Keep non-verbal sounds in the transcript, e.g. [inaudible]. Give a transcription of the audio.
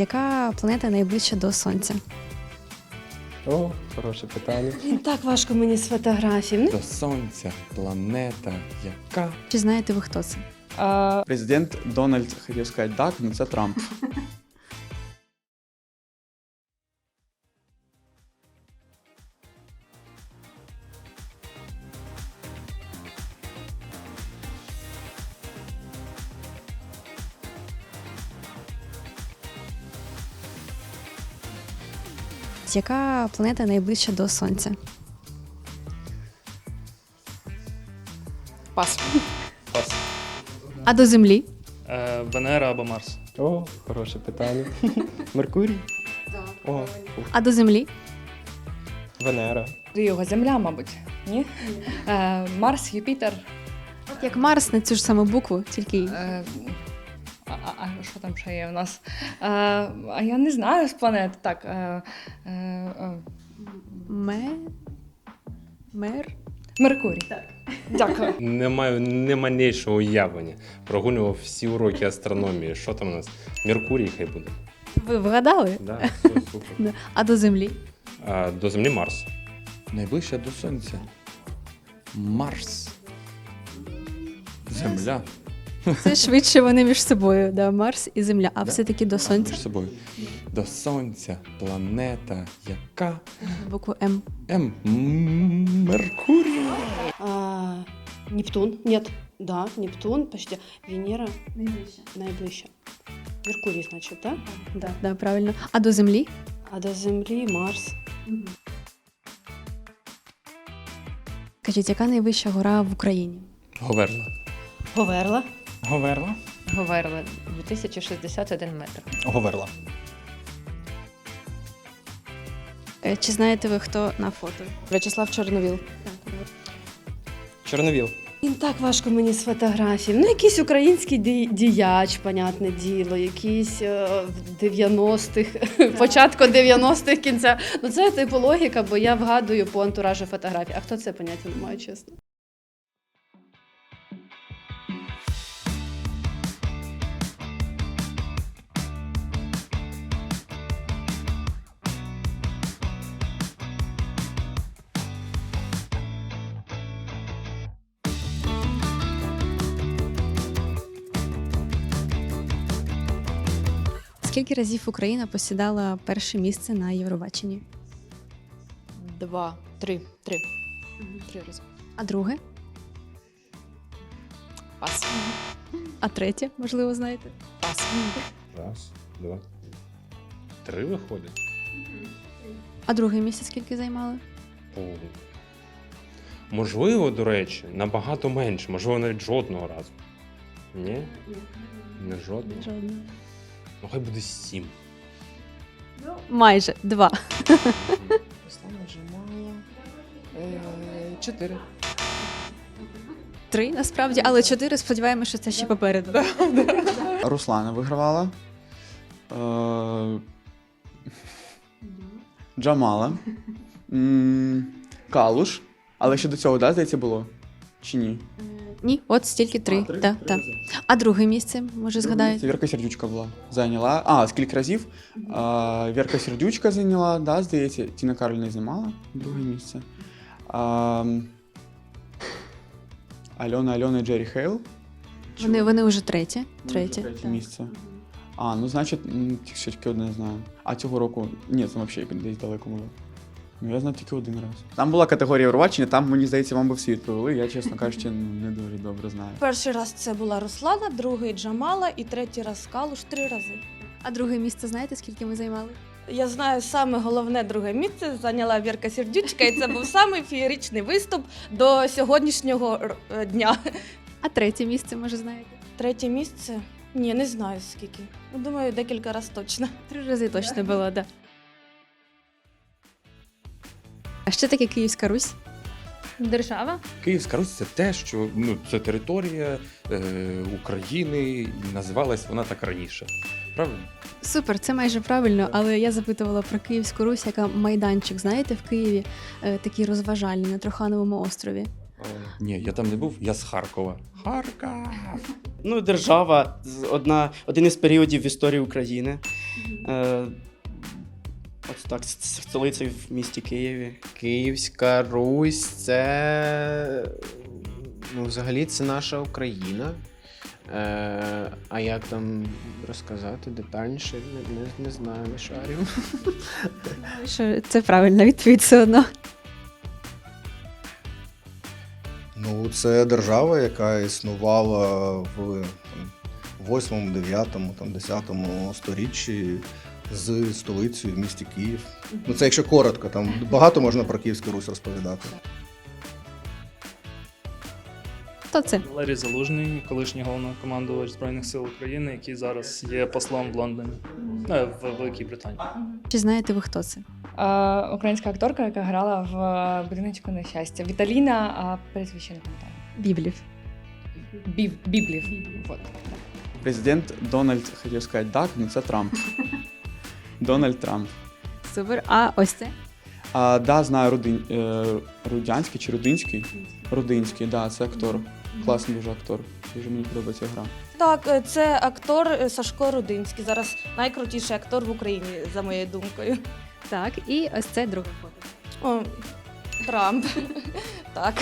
Яка планета найближча до Сонця? О, хороше питання. Блін, так важко мені з фотографій. До сонця, планета, яка? Чи знаєте ви хто це? а, Президент Дональд хотів сказати так, але це Трамп. [laughs] Яка планета найближча до Сонця? пас. Пас. А до Землі? Е, Венера або Марс. О, хороше питання. [laughs] Меркурій? О, ух, А до Землі? Венера. Його земля, мабуть. Ні? Е, Марс, Юпітер. Як Марс на цю ж саму букву, тільки Е, а, а, а що там ще є у нас? Е, а я не знаю з планет. Так. Е, е, е, Ме... Мер? Меркурій. Так. Дякую. Не маю не малейшого уявлення. Прогулював всі уроки астрономії. Що там у нас? Меркурій хай буде. Ви вгадали? Да, все, супер. Да. [laughs] А до Землі? А, до Землі Марс. Найближче до сонця. Марс. Земля. [laughs] Це швидше вони між собою, да, Марс і Земля, а Да. все-таки до Сонця. Між собою. До сонця, планета, яка? Букву М. М. М, Меркурій. А, Нептун? Нет. Да, Нептун, почти. Венера Найближче. найближча. Меркурій, значить, так? Да, да, правильно. А до Землі? А до Землі Марс. Кажіть, яка найвища гора в Україні? Говерла. Говерла. Говерла. Говерла 2061 метр. Говерла. Е, Чи знаєте ви, хто на фото? В'ячеслав Чорновіл. Чорновіл. Він так важко мені з фотографій. Ну, якийсь український ді- діяч, понятне діло, якийсь е, в 90-х, початку 90-х кінця. Ну це типу логіка, бо я вгадую по антуражу фотографій. А хто це поняття не маю, чесно. Скільки разів Україна посідала перше місце на Євробаченні? Два, три, три. Три рази. А друге? Пас. А третє, можливо, знаєте? Пас. Раз, два. Три виходить. А друге місце скільки займали? О. Можливо, до речі, набагато менше, можливо, навіть жодного разу. Ні? Не жодного. Жодного. Ну, хай буде сім. Майже два. Руслана вже мала. Е, Чотири. Три насправді, але чотири сподіваємося, що це ще попереду. Руслана вигравала. Е, Джамала. М, Калуш. Але ще до цього, да, здається, було? Чи ні? Ні, от стільки три. А, три? Да, Три да. рази. А друге місце, може, згадаєте? Вірка Сердючка була. Зайняла. А, скільки разів? А, Вірка Сердючка зайняла, да, здається. Тіна Кароль не займала друге місце. А, Альона Альона і Джері Хейл. Вони, вони вже третє. Вони вже Третє. третє так. місце. А, ну значить, м, ще тільки одне знаю. А цього року. Ні, це взагалі десь далеко було. Ну, я знаю тільки один раз. Там була категорія Євробачення, там, мені здається, вам би в світ провели. Я, чесно кажучи, [laughs] не дуже добре знаю. Перший раз це була Руслана, другий Джамала і третій раз Калуш три рази. А друге місце знаєте, скільки ми займали? Я знаю саме головне друге місце зайняла Вірка Сердючка, і це був самий феєричний виступ до сьогоднішнього р- е, дня. А третє місце, може, знаєте? Третє місце? Ні, не знаю скільки. Ну, думаю, декілька разів точно. Три рази точно було, так. Да. А що таке Київська Русь? Держава. Київська Русь це те, що ну, це територія е, України, і називалась вона так раніше. Правильно? Супер, це майже правильно, але я запитувала про Київську Русь, яка майданчик, знаєте, в Києві е, такий розважальний на Трохановому острові. Ні, я там не був, я з Харкова. Харків! Ну, держава з- одна, один із періодів в історії України. Е, Ось так, столиця в місті Києві. Київська Русь це ну, взагалі це наша Україна. Е, а як там розказати детальніше, не, не, не знаю, не шарю. Що це правильна відповідь все одно. Ну, це держава, яка існувала в там, 8, 9, там, 10 сторіччі з столицею в місті Київ. Ну, це якщо коротко, там багато можна про Київську Русь розповідати. Хто це? Валерій Залужний, колишній головнокомандувач Збройних сил України, який зараз є послом в Лондоні, е, в Великій Британії. Чи знаєте ви хто це? Е, українська акторка, яка грала в е, будиночку на щастя. Віталіна, а прізвище не пам'ятаю. Біблів. Бів, біблів. Вот. Президент Дональд, хотів сказати так, але це Трамп. Дональд Трамп. Супер. А ось це? А, да, знаю Рудин, е, Рудянський чи Рудинський? Рудинський, да, це актор. Класний дуже актор. Дуже мені подобається гра. Так, е, це актор е, Сашко Рудинський. Зараз найкрутіший актор в Україні, за моєю думкою. Так, і ось це друге фото. О, Трамп. [laughs] Так.